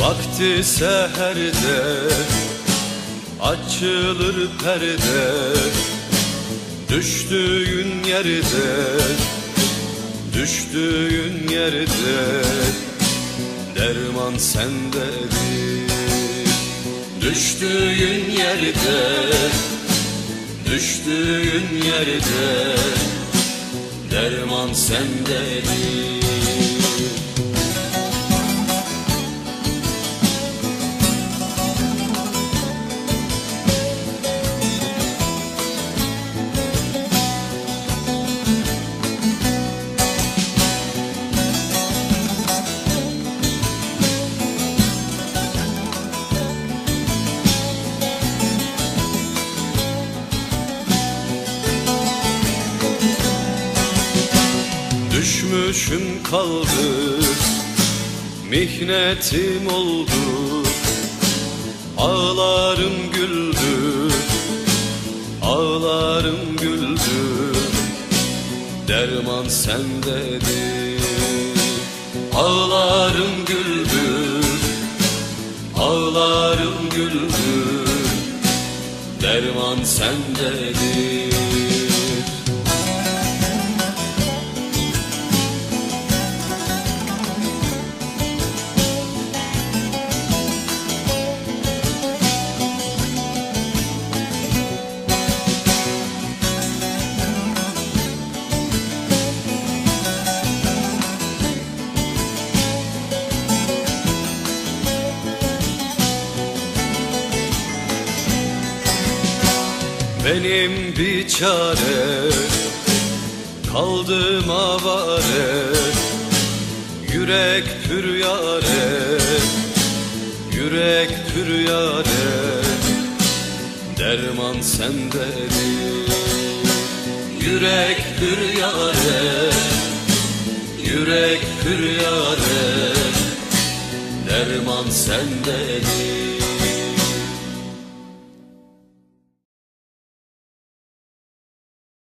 Vakti seherde Açılır perde. Düştüğün yerde Düştüğün yerde Derman sendedir Düştüğün yerde Düştüğün yerde Derman sendedir Düşmüşüm kaldı Mihnetim oldu. Ağlarım güldü Ağlarım güldü. Derman sendedir Ağlarım güldü Ağlarım güldü. Derman sendedir Benim bir çare Kaldım avare Yürek püryare Yürek püryare Derman sendedir Yürek püryare Yürek püryare Derman sendedir